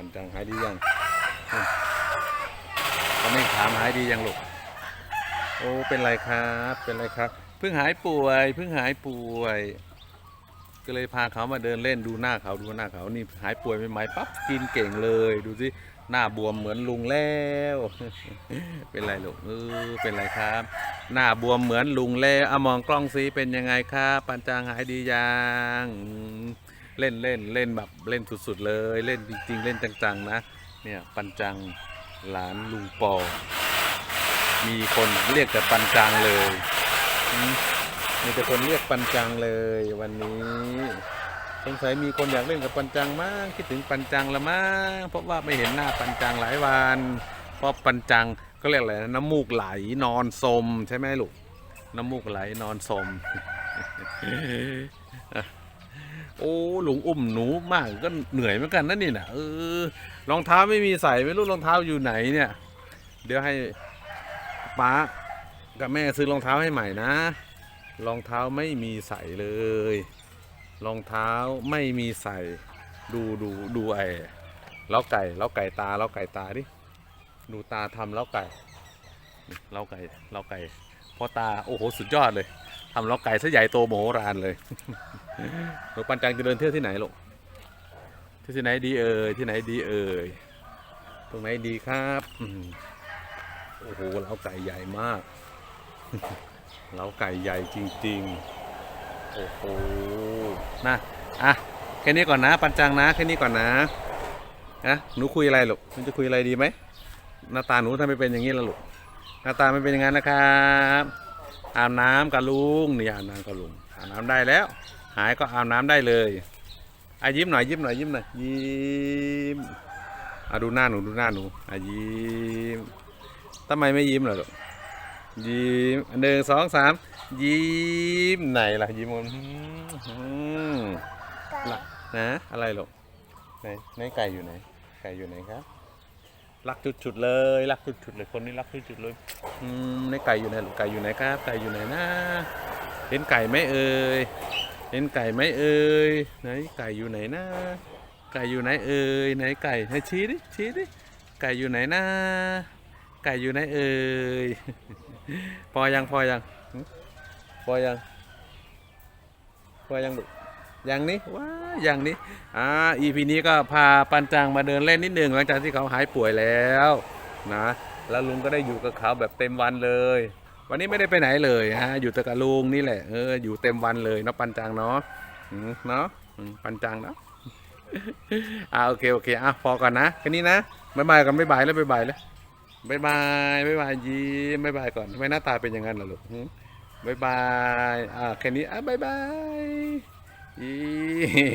ปันจังหายดียังตอไมขถามหายดียังลูก โอ้ เป็นไรครับ เป็นไรครับ เพิ่งหายป่วย เพิ่งหายป่วย ก็เลยพาเขามาเดินเล่นดูหน้าเขาดูหน้าเขานี่หายป่วยไปไหมปั๊บกินเก่งเลย ดูสิหน้าบวมเหมือนลุงแล้ว เป็นไรลูกเออเป็นไรครับ หน้าบวมเหมือนลุงแล้วเอามองกล้องสิเป็นยังไงครับ ปันจางหายดียัง เล่นเล่นเล่นแบบเล่นสุดๆเลยเล่นจริง ๆ เล่นจังๆนะเนี่ยปันจังหลานลุงปอ มีคนเรียกแต่ปันจังเลยมีแต่คนเรียกปันจังเลยวันนี้สงสัยมีคนอยากเล่นกับปันจังมากคิดถึงปันจังละมั้งเพราะว่าไม่เห็นหน้าปันจังหลายวันเพราะปันจังก็เรียกอะไรน้ำมูกไหลนอนสมใช่ไหมลูกน้ำมูกไหลนอนสม โอ้หลุงอุ้มหนูมากก็เหนื่อยเหมือนกันนะนี่นะเออรองเท้าไม่มีใส่ไม่รู้รองเท้าอยู่ไหนเนี่ย เดี๋ยวให้ป้ากับแม่ซื้อรองเท้าให้ใหม่นะรองเท้าไม่มีใส่เลยรองเท้าไม่มีใส่ ดูดูดูไอ้เล้าไก่เล้าไก่ตาเล้าไก่ตาดิดูตาทำเล้าไก่เล้าไก่เล้าไก่พอตาโอ้โหสุดยอดเลยทำเล้าไก่ซะใหญ่โตโมโหรานเลย หนูปันจังจะเดินเที่ยวที่ไหนลูกเที่ยวที่ไหนดีเอ่ยที่ไหนดีเอ่ยตรงไหนดีครับโอ้โหเล้าไก่ใหญ่มากเล้าไก่ใหญ่จริง ๆ โอ้โหนะอะแค่นี้ก่อนนะ ปันจังนะแค่นี้ก่อนนะนะหนูคุยอะไรลูกหนูจะคุยอะไรดีไหมหน้าตาหนูทำไมเป็นอย่างนี้ล่ะลูกหน้าตาไม่เป็นอย่างนั้นนะครับอาบน้ำกับลุงนี่อาบน้ำกับลุงอาบน้ำได้แล้ว หายก็อาบน้ำได้เลยอะยิ้มหน่อยยิ้มหน่อยยิ้มหน่อยยิ้มอะดูหน้าหนูดูหน้าหนูอะยิ้มทำไมไม่ยิ้มล่ะลูกยิ้มหนึ่งสองสามยิ้มไหนล่ะยิ้มมันอืมล่ะนะอะไรลูกไหนไหนไก่อยู่ไหนไก่อยู่ไหนครับรักจุดๆเลยรักจุดๆเลยคนนี้รักจุดๆเลยอืมในไก่อยู่ไหนลูกไก่อยู่ไหนครับไก่อยู่ไหนนะเห็นไก่ไหมเอ่ย เห็นไก่ไหมเอ่ยไหนไก่อยู่ไหนนะไก่อยู่ไหนเอ่ยไหนไก่ให้ชี้ดิชี้ดิไก่อยู่ไหนนะไก่อยู่ไหนเอ่ยพอยังพอยังพอยังพอยังลูกยังนี้ว้าอยังนี้อ่า EP นี้ก็พาปันจังมาเดินเล่นนิดหนึ่งหลังจากที่เขาหายป่วยแล้วนะแล้วลุงก็ได้อยู่กับเขาแบบเต็มวันเลย วันนี้ไม่ได้ไปไหนเลยฮะอยู่ต่กับลุงนี่แหละเอออยู่เต็มวันเลยเนาะปันจังเนาะเนาะปันจังเนาะอ่าโอเคโอเคอะพอก่อนนะแค่นี้นะบ๊ายบายกันบ๊ายบายแล้วบ๊ายบายแล้วบ๊ายบายบ๊ายบายยิ้มบ๊ายบายก่อนทำไมหน้าตาเป็นอย่างนั้นล่ะลูกบ๊ายบายอ่าแค่นี้อะบ๊ายบายอี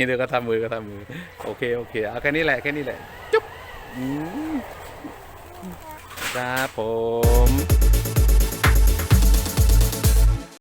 เดี๋ยวก็ทำมือก็ทำมือโอเคโอเคเอาแค่นี้แหละแค่นี้แหละจุ๊บอืมครับผม